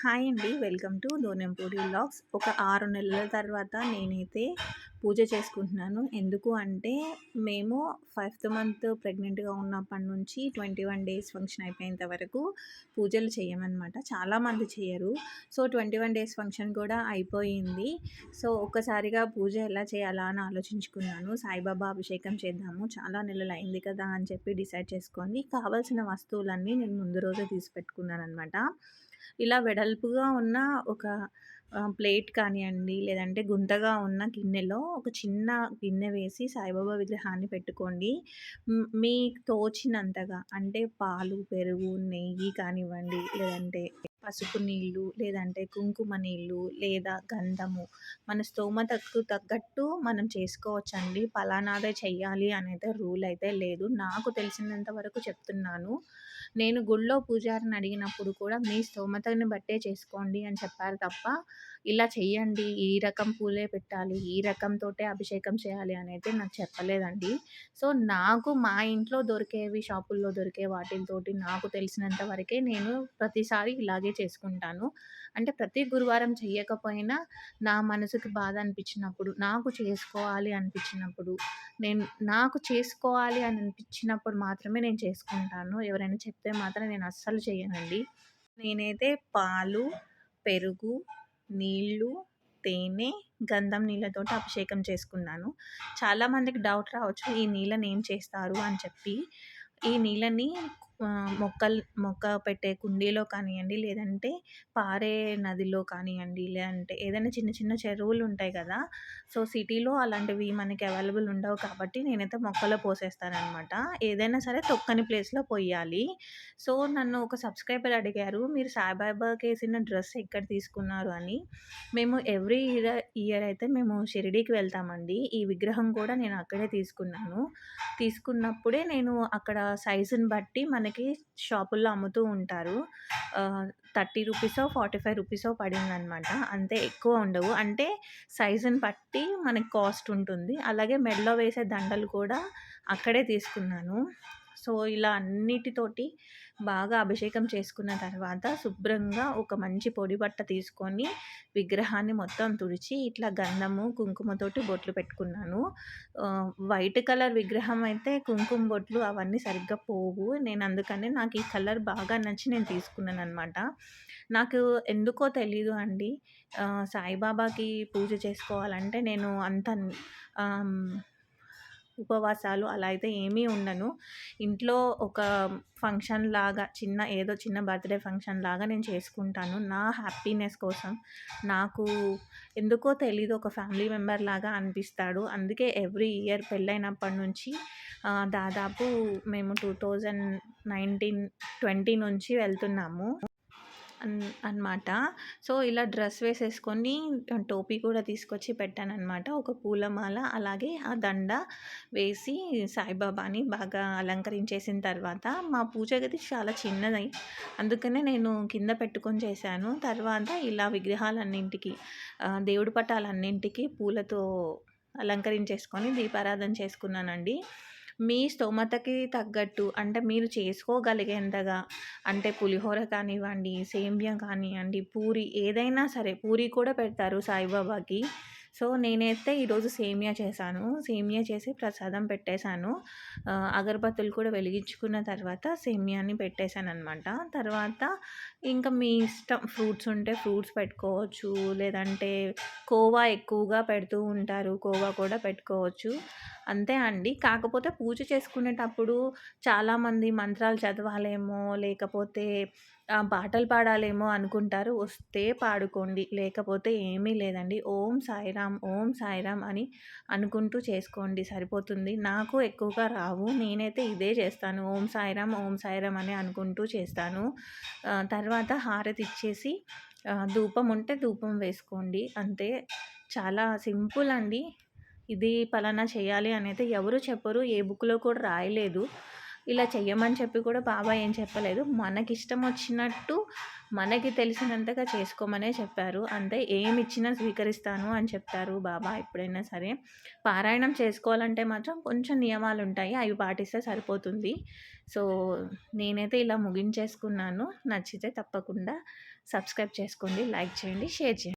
Hi అండి. Welcome to దోనెంపూడి logs ఒక ఆరు నెలల తర్వాత నేనైతే పూజ చేసుకుంటున్నాను. ఎందుకు అంటే మేము ఫైవ్త్ మంత్ ప్రెగ్నెంట్గా ఉన్నప్పటి నుంచి ట్వంటీ వన్ డేస్ ఫంక్షన్ అయిపోయేంత వరకు పూజలు చేయమన్నమాట. చాలామంది చేయరు. So twenty one days function కూడా అయిపోయింది. సో ఒక్కసారిగా పూజ ఎలా చేయాలా అని ఆలోచించుకున్నాను. సాయిబాబా అభిషేకం చేద్దాము. చాలా నెలలు అయింది కదా అని చెప్పి డిసైడ్ చేసుకొని కావాల్సిన వస్తువులన్నీ నేను ముందు రోజే తీసి పెట్టుకున్నాను అనమాట ఇలా వెడల్పుగా ఉన్న ఒక ప్లేట్ కానివ్వండి లేదంటే గుంతగా ఉన్న గిన్నెలో ఒక చిన్న గిన్నె వేసి సాయిబాబా విగ్రహాన్ని పెట్టుకోండి. మీకు తోచినంతగా అంటే పాలు పెరుగు నెయ్యి కానివ్వండి లేదంటే పసుపు నీళ్ళు లేదంటే కుంకుమ నీళ్ళు లేదా గంధము. మన స్తోమతకు తగ్గట్టు మనం చేసుకోవచ్చండి. పలానాదే చెయ్యాలి అనేది రూల్ అయితే లేదు. నాకు తెలిసినంత వరకు చెప్తున్నాను. నేను గుళ్ళో పూజారిని అడిగినప్పుడు కూడా మీ స్తోమతని బట్టే చేసుకోండి అని చెప్పారు తప్ప ఇలా చెయ్యండి ఈ రకం పూలే పెట్టాలి ఈ రకంతో అభిషేకం చేయాలి అనేది నాకు చెప్పలేదండి. సో నాకు మా ఇంట్లో దొరికేవి షాపుల్లో దొరికే వాటితోటి నాకు తెలిసినంత వరకే నేను ప్రతిసారి ఇలాగే చేసుకుంటాను. అంటే ప్రతి గురువారం చెయ్యకపోయినా నా మనసుకి బాధ అనిపించినప్పుడు నాకు చేసుకోవాలి అనిపించినప్పుడు నేను నాకు చేసుకోవాలి అని అనిపించినప్పుడు మాత్రమే నేను చేసుకుంటాను. ఎవరైనా చెప్తే మాత్రం నేను అస్సలు చేయనండి నేనైతే పాలు పెరుగు నీళ్ళు తేనె గంధం నీళ్ళతో అభిషేకం చేసుకున్నాను. చాలామందికి డౌట్ రావచ్చు ఈ నీళ్ళని ఏం చేస్తారు అని చెప్పి. ఈ నీళ్ళని మొక్కలు మొక్క పెట్టే కుండీలో కానివ్వండి లేదంటే పారే నదిలో కానివ్వండి లేదంటే ఏదైనా చిన్న చిన్న చెరువులు ఉంటాయి కదా సో సిటీలో అలాంటివి మనకి అవైలబుల్ ఉండవు కాబట్టి నేనైతే మొక్కలో పోసేస్తానమాట ఏదైనా సరే తొక్కని ప్లేస్లో పోయాలి సో నన్ను ఒక సబ్స్క్రైబర్ అడిగారు మీరు సాయిబాబాకి వేసిన డ్రెస్ ఎక్కడ తీసుకున్నారు? అని. మేము ఎవ్రీ ఇయర్ ఇయర్ అయితే మేము షిరిడీకి వెళ్తామండి. ఈ విగ్రహం కూడా నేను అక్కడే తీసుకున్నాను. తీసుకున్నప్పుడే నేను అక్కడ సైజుని బట్టి మన మనకి షాపుల్లో అమ్ముతూ ఉంటారు. థర్టీ రూపీసో ఫార్టీ ఫైవ్ రూపీసో పడిందనమాట. అంతే ఎక్కువ ఉండవు. అంటే సైజుని బట్టి మనకి కాస్ట్ ఉంటుంది. అలాగే మెడలో వేసే దండలు కూడా అక్కడే తీసుకున్నాను. సో ఇలా అన్నిటితోటి బాగా అభిషేకం చేసుకున్న తర్వాత శుభ్రంగా ఒక మంచి పొడి బట్ట తీసుకొని విగ్రహాన్ని మొత్తం తుడిచి ఇట్లా గంధము కుంకుమతోటి బొట్లు పెట్టుకున్నాను. వైట్ కలర్ విగ్రహం అయితే కుంకుమ బొట్లు అవన్నీ సరిగ్గా పోవు. నేను అందుకనే నాకు ఈ కలర్ బాగా నచ్చి నేను తీసుకున్నాను అనమాట నాకు ఎందుకో తెలీదు అండి. సాయిబాబాకి పూజ చేసుకోవాలంటే నేను అంత ఉపవాసాలు అలా అయితే ఏమీ ఉండను. ఇంట్లో ఒక ఫంక్షన్ లాగా చిన్న ఏదో చిన్న బర్త్డే ఫంక్షన్ లాగా నేను చేసుకుంటాను. నా హ్యాపీనెస్ కోసం నాకు ఎందుకో తెలీదు ఒక ఫ్యామిలీ మెంబర్ లాగా అనిపిస్తాడు. అందుకే ఎవ్రీ ఇయర్ పెళ్ళైనప్పటి నుంచి దాదాపు మేము టూ థౌజండ్ నైన్టీన్ ట్వంటీ నుంచి వెళ్తున్నాము. అనమాట సో ఇలా డ్రెస్ వేసేసుకొని టోపీ కూడా తీసుకొచ్చి పెట్టానన్నమాట. ఒక పూలమాల అలాగే ఆ దండ వేసి సాయిబాబాని బాగా అలంకరించేసిన తర్వాత మా పూజ గది చాలా చిన్నది. అందుకనే నేను కింద పెట్టుకొని చేశాను. తర్వాత ఇలా విగ్రహాలన్నింటికి దేవుడి పటాలన్నింటికి పూలతో అలంకరించేసుకొని దీపారాధన చేసుకున్నానండి. మీ స్తోమతకి తగ్గట్టు అంటే మీరు చేసుకోగలిగేంతగా అంటే పులిహోర కానివ్వండి సేమ్యా కానివ్వండి పూరి ఏదైనా సరే పూరి కూడా పెడతారు సాయిబాబాకి. సో నేనైతే ఈరోజు సేమియా చేశాను. సేమియా చేసి ప్రసాదం పెట్టేశాను. అగరబత్తులు కూడా వెలిగించుకున్న తర్వాత సేమియాని పెట్టేశాను అనమాట తర్వాత ఇంకా మీ ఇష్టం ఫ్రూట్స్ ఉంటే ఫ్రూట్స్ పెట్టుకోవచ్చు. లేదంటే కోవా ఎక్కువగా పెడుతూ ఉంటారు. కోవా కూడా పెట్టుకోవచ్చు. అంతే అండి. కాకపోతే పూజ చేసుకునేటప్పుడు చాలామంది మంత్రాలు చదవాలేమో లేకపోతే పాటలు పాడాలేమో అనుకుంటారు. వస్తే పాడుకోండి. లేకపోతే ఏమీ లేదండి. ఓం సాయిరామ్ ఓం సాయిరామ్ అని అనుకుంటూ చేసుకోండి. సరిపోతుంది. నాకు ఎక్కువగా రావు. నేనైతే ఇదే చేస్తాను. ఓం సాయిరామ్ ఓం సాయిరామ్ అని అనుకుంటూ చేస్తాను. తర్వాత హారతి ఇచ్చేసి ధూపం ఉంటే ధూపం వేసుకోండి. అంతే. చాలా సింపుల్ అండి. ఇది పలానా చేయాలి అని అయితే ఎవరు చెప్పరు ఏ బుక్లో కూడా రాయలేదు. ఇలా చెయ్యమని చెప్పి కూడా బాబా ఏం చెప్పలేదు. మనకి ఇష్టం వచ్చినట్టు మనకి తెలిసినంతగా చేసుకోమనే చెప్పారు. అంతే ఏమి ఇచ్చినా స్వీకరిస్తాను అని చెప్తారు బాబా ఎప్పుడైనా సరే. పారాయణం చేసుకోవాలంటే మాత్రం కొంచెం నియమాలు ఉంటాయి అవి పాటిస్తే సరిపోతుంది. సో నేనైతే ఇలా ముగించేసుకున్నాను. నచ్చితే తప్పకుండా సబ్స్క్రైబ్ చేసుకోండి లైక్ చేయండి షేర్ చేయండి.